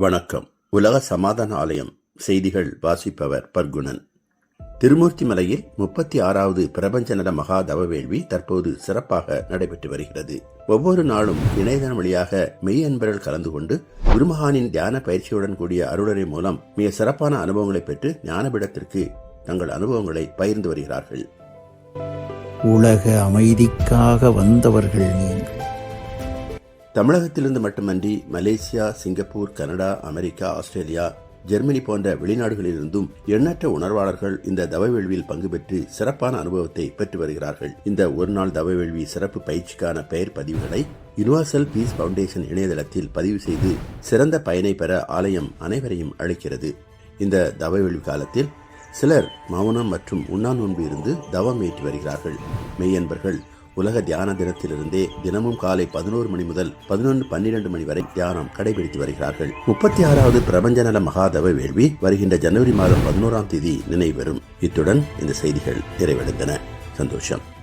வணக்கம். உலக சமாதான ஆலயம். செய்திகள் வாசிப்பவர் பர்குணன். திருமூர்த்தி மலையில் முப்பத்தி ஆறாவது பிரபஞ்ச நல மகா தவவேள்வி தற்போது சிறப்பாக நடைபெற்று வருகிறது. ஒவ்வொரு நாளும் இணையதளம் வழியாக மெய் அன்பர்கள் கலந்து கொண்டு குருமகானின் தியான பயிற்சியுடன் கூடிய அருளரை மூலம் மிக சிறப்பான அனுபவங்களை பெற்று ஞானபீடத்திற்கு தங்கள் அனுபவங்களை பகிர்ந்து வருகிறார்கள். உலக அமைதிக்காக வந்தவர்கள் நீங்கள். தமிழகத்திலிருந்து மட்டுமன்றி Malaysia Singapore Canada America Australia Germany போன்ற வெளிநாடுகளிலிருந்தும் எண்ணற்ற உணர்வாளர்கள் இந்த தவவேள்வியில் பங்கு பெற்று சிறப்பான அனுபவத்தை பெற்று வருகிறார்கள். இந்த ஒருநாள் தவவேள்வி சிறப்பு பயிற்சிக்கான பெயர் பதிவுகளை யுனிவர்சல் பீஸ் பவுண்டேஷன் இணையதளத்தில் பதிவு செய்து சிறந்த பயனை பெற ஆலயம் அனைவரையும் அழைக்கிறது. இந்த தவவேள்வி காலத்தில் சிலர் மௌனம் மற்றும் உண்ணா நோன்பு இருந்து தவம் ஏற்றி வருகிறார்கள். மெய்யன்பர்கள் உலக தியான தினத்திலிருந்தே தினமும் காலை பதினோரு மணி முதல் பதினொன்று பன்னிரண்டு மணி வரை தியானம் கடைபிடித்து வருகிறார்கள். முப்பத்தி ஆறாவது பிரபஞ்ச நல மகாதவ வேள்வி வருகின்ற ஜனவரி மாதம் பதினோராம் தேதி நினைவரும் இத்துடன் இந்த செய்திகள் நிறைவடைந்தன. சந்தோஷம்.